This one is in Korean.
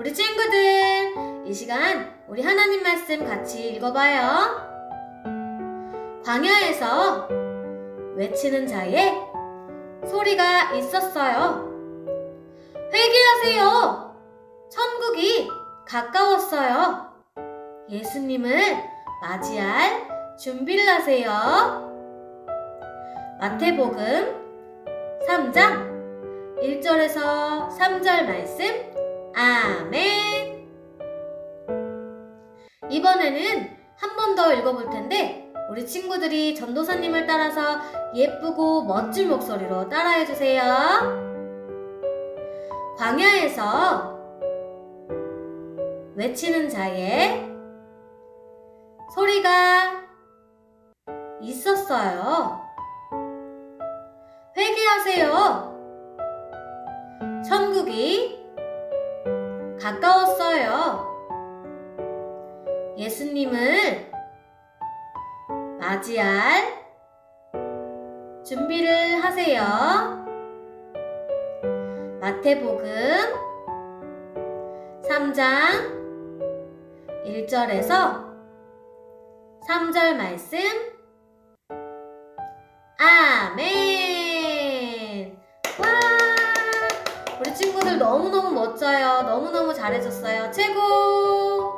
우리 친구들, 이 시간 우리 하나님 말씀 같이 읽어봐요. 광야에서 외치는 자의 소리가 있었어요. 회개하세요! 천국이 가까웠어요. 예수님을 맞이할 준비를 하세요. 마태복음 3장 1절에서 3절 말씀 아멘. 이번에는 한 번 더 읽어볼 텐데 우리 친구들이 전도사님을 따라서 예쁘고 멋진 목소리로 따라해 주세요. 광야에서 외치는 자의 소리가 있었어요. 회개하세요. 천국이 가까웠어요. 예수님을 맞이할 준비를 하세요. 마태복음 3장 1절에서 3절 말씀 친구들 너무너무 멋져요. 너무너무 잘해줬어요. 최고!